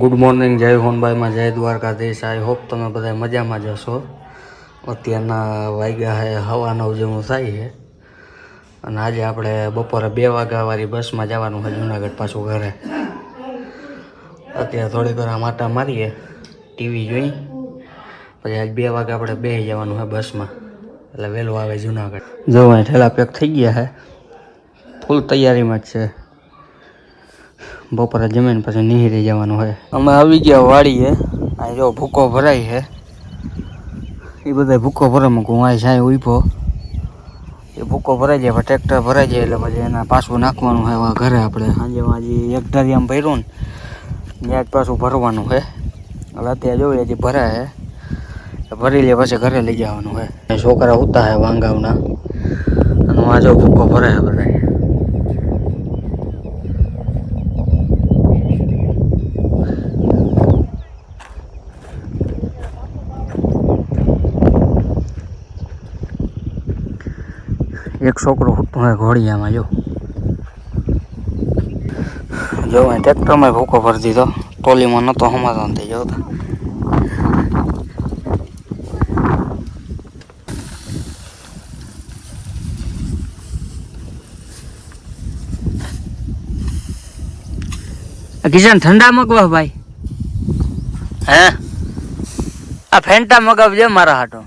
Good morning જય હોનભાઈમાં જય Dwarkadhish. I hope તમે બધા મજામાં જશો અત્યારના વાગ્યા હે, હવા નવ જેવું થાય છે. અને આજે આપણે બપોરે બે વાગ્યાવાળી બસમાં જવાનું છે જુનાગઢ પાછું ઘરે. અત્યારે થોડી ઘર માટા મારીએ, ટીવી જોઈ. પછી આજ બે વાગે આપણે બે જવાનું છે બસમાં. એટલે વહેલું આવે જુનાગઢ. જો અહીં ઠેલા પેક થઈ ગયા છે. ફૂલ તૈયારીમાં જ છે. બપોરે જમીન પછી નીહરી જવાનું હોય. અમે આવી ગયા વાડીએ. આ જો ભૂકો ભરાય છે. એ બધા ભૂકો ભરામાં આ સાંઈ ઊભો. એ ભૂકો ભરાઈ જાય ટ્રેક્ટર ભરાઈ જાય, એટલે પછી એના પાછું નાખવાનું હોય ઘરે આપણે. સાંજે હજી એક ધારિયામાં ભર્યું ને, ત્યાં જ પાછું ભરવાનું છે એટલે અત્યારે જોઈએ હજી ભરાય છે. ભરી લે, પછી ઘરે લઈ જવાનું હોય. છોકરા ઉતા હે વાંગાવના. અને વાંજો જો ભૂકો ભરાય બધા એક છોકરો સૂતું હોય ઘોડિયામાં, જો. જો અહીં ટ્રેક્ટરમાં ભૂકો ભરી દીધો. ટોલીમાં નહોતો સમાધાન થઈ જતો કિશન ઠંડા મગવા ભાઈ? હે? આ ફેન્ટા મગાવજે મારા હાટો.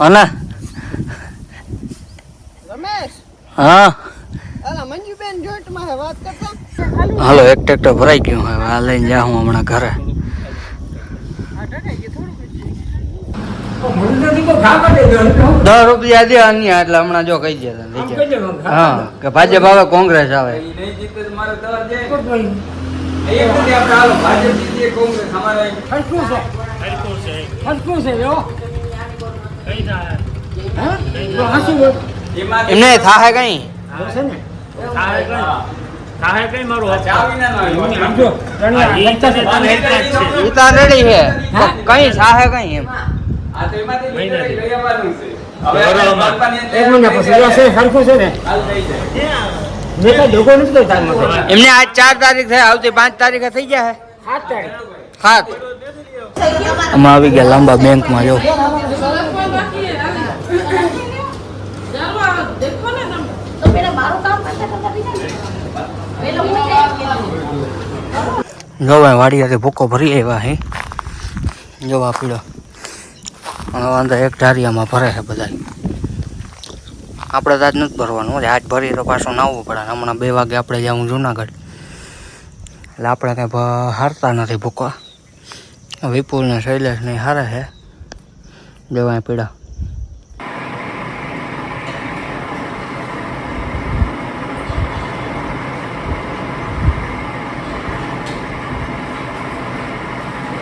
હને હા? હાલો એક ટ્રેક્ટર ભરાઈ ગયું હવે આ લઈને જાઉં હું હમણાં ઘરે. દસ રૂપિયા દે અન્ય એટલે હમણાં જો કહી દે હા કે ભાજપ આવે કોંગ્રેસ આવે. એમને થાહે કઈ? રેડી છે કઈ? થાહે કઈ એમ. એમને આજ ચાર તારીખ થઈ આવતી પાંચ તારીખે થઈ ગયા સાત અમે આવી ગયા લાંબા બેંકમાં જો. જો ભાઈ વાડિયાથી ભૂકો ભરી આવ્યા હે. જવા પીડો હવે અંદર એક ઢારિયામાં ભરે છે બધા આપણે તો આજ નથી ભરવાનું આજ ભરીએ તો પાછું નાવવું પડે. હમણાં બે વાગે આપણે જવું જુનાગઢ. એટલે આપણે ભ- હારતા નથી ભૂકો. ને શૈલેષ નહીં હારે છે. જવા પીડા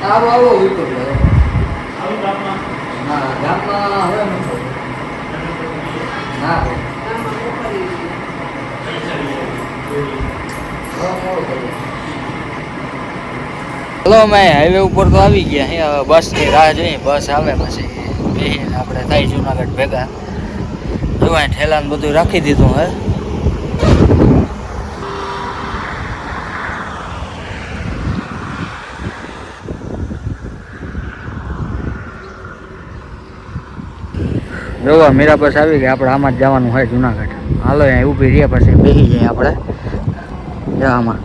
આવો આવો વિકલ્પ ના ગામમાં હવે ના હલો અમે હાઈવે ઉપર તો આવી ગયા. હે હવે બસની રાહ જોઈએ બસ આવે પછી. આપણે થાય જુનાગઢ ભેગા. જોવાય ઠેલાને બધું રાખી દીધું હે જોવા મીરા બસ આવી ગઈ આપણે આમાં જ જવાનું હોય જુનાગઢ. હાલો અહીંયા ઊભી રહ્યા પછી બેસી જઈએ આપણે. જવામાં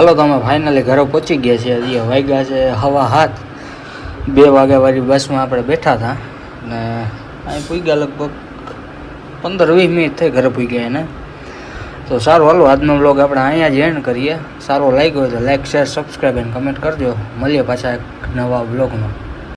હાલો તો અમે ફાઇનલી ઘરે પહોંચી ગયા છીએ. હજી વાગ્યા છે હવા હાથ. બે વાગ્યાવાળી બસમાં આપણે બેઠા હતા. ને અહીં પૂગ્યા લગભગ પંદર વીસ મિનિટ થઈ ઘરે પૂગ્યા એને. તો સારું, હાલો, આજનો બ્લોગ આપણે અહીંયા જ એન્ડ કરીએ. સારો લાગ્યો હોય તો લાઈક શેર સબસ્ક્રાઈબ અને કમેન્ટ કરજો. મળીએ પાછા એક નવા બ્લોગમાં